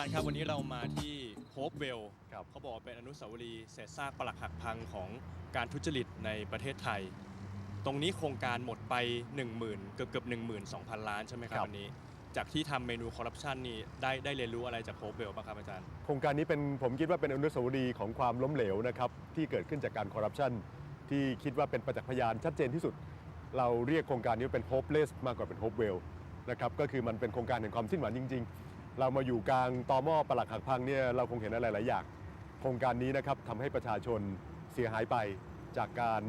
ารย์ครับวันนี้เรามาที่โฮปเวลครับเขาบอกว่าเป็นอนุสาวรีย์เศษซากปรักหักพังของการทุจริตในประเทศไทย ตรงนี้โครงการหมดไป 1 0,000เกือบเกือบ12,000 ล้านใช่ไหมครับวันนี้ จากที่ทำเมนูคอร์รัปชันนี่ได้ได้เรียนรู้อะไรจากโฮปเวลบ้างครับอาจารย์ โครงการนี้เป็นผมคิดว่าเป็นอนุสาวรีย์ของความล้มเหลวนะครับที่เกิดขึ้นจากการคอร์รัปชันที่คิดว่าเป็นประจักษ์พยานชัดเจนที่สุด เราเรียกโครงการนี้ว่าเป็น hopeless มากกว่าเป็น hopewell นะครับก็คือมันเป็นโครงการแห่งความสิ้นหวังจริงๆ เรามาอยู่กลางตอหม้อปลักหักพังเนี่ยเราคงเห็นอะไรหลายอย่าง โครงการนี้นะครับทำให้ประชาชนเสียหายไปจากการ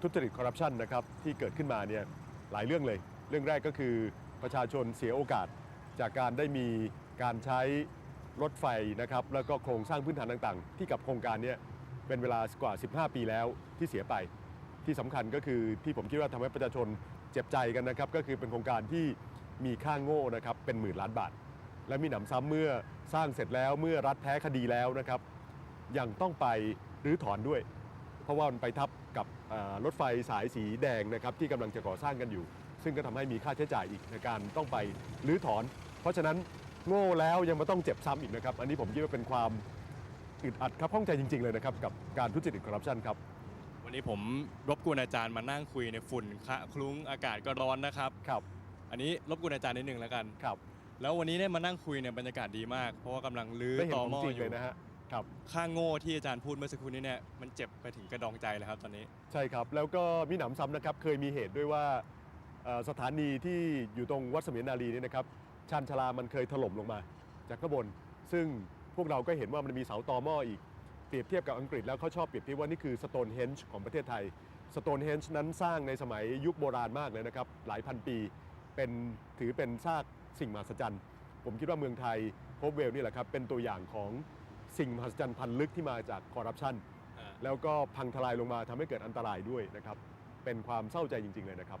ทุจริตคอร์รัปชันนะครับที่เกิดขึ้นมาเนี่ยหลายเรื่องเลย เรื่องแรกก็คือประชาชนเสียโอกาส จากการได้มีการใช้รถไฟนะครับแล้วก็โครงสร้างพื้นฐานต่างๆ ที่กับโครงการเนี้เป็นเวลากว่า 15 ปีแล้วที่เสียไป ที่สำคัญก็คือที่ผมคิดว่าทำให้ประชาชนเจ็บใจกันนะครับก็คือเป็นโครงการที่มีค่าโง่นะครับเป็นหมื่นล้านบาท และมีหนำซ้ำเมื่อสร้างเสร็จแล้วเมื่อรัฐแพ้คดีแล้วนะครับ ยังต้องไปรื้อถอนด้วย เพราะว่ามันไปทับกับอ่ารถไฟสายสีแดงนะครับที่กำลังจะก่อสร้างกันอยู่ ซึ่งก็ทำให้มีค่าใช้จ่ายอีกในการต้องไปรื้อถอน เพราะฉะนั้นโง่แล้วยังมาต้องเจ็บซ้ำอีกนะครับ อันนี้ผมคิดว่าเป็นความอึดอัดครับข้องใจจริง ๆ เลยนะครับกับการทุจริตคอร์รัปชันครับวันนี้ผมรบกวนอาจารย์มานั่งคุยในฝุ่นคะคลุ้งอากาศก็ร้อนนะครับครับ อันนี้รบกวนอาจารย์นิดนึงแล้วกันครับ แล้ววันนี้ได้มานั่งคุยเนี่ยบรรยากาศดีมาก เพราะว่ากำลังลื้อได้เห็นตอของหม้อจริงอเลยู่ยนะฮะครับค่าโง่ที่อาจารย์พูดเมื่อสักครู่นี้เนี่ยมันเจ็บไปถึงกระดองใจเลยครับตอนนี้ ใช่ครับ แล้วก็มีหนำซ้ำนะครับเคยมีเหตุด้วยว่าเอ่อสถานีที่อยู่ตรงวัดเสมียนนารีเนี่ยนะครับชานชาลามันเคยถล่มลงมา จากข้างบน ซึ่งพวกเราก็เห็นว่ามันมีเสาตอหม้ออีก เปรียบเทียบกับอังกฤษแล้วเขาชอบเปรียบเทียบว่านี่คือสโตนเฮนจ์ของประเทศไทยสโตนเฮนจ์นั้นสร้างในสมัยยุคโบราณมากเลยนะครับ หลายพันปีเป็นถือเป็นซาก สิ่งมหัศจรรย์ ผมคิดว่าเมืองไทยโฮปเวลนี่แหละครับเป็นตัวอย่างของสิ่งมหัศจรรย์พันลึกที่มาจากคอร์รัปชันแล้วก็พังทลายลงมาทำให้เกิดอันตรายด้วยนะครับเป็นความเศร้าใจจริง ๆ เลยนะครับ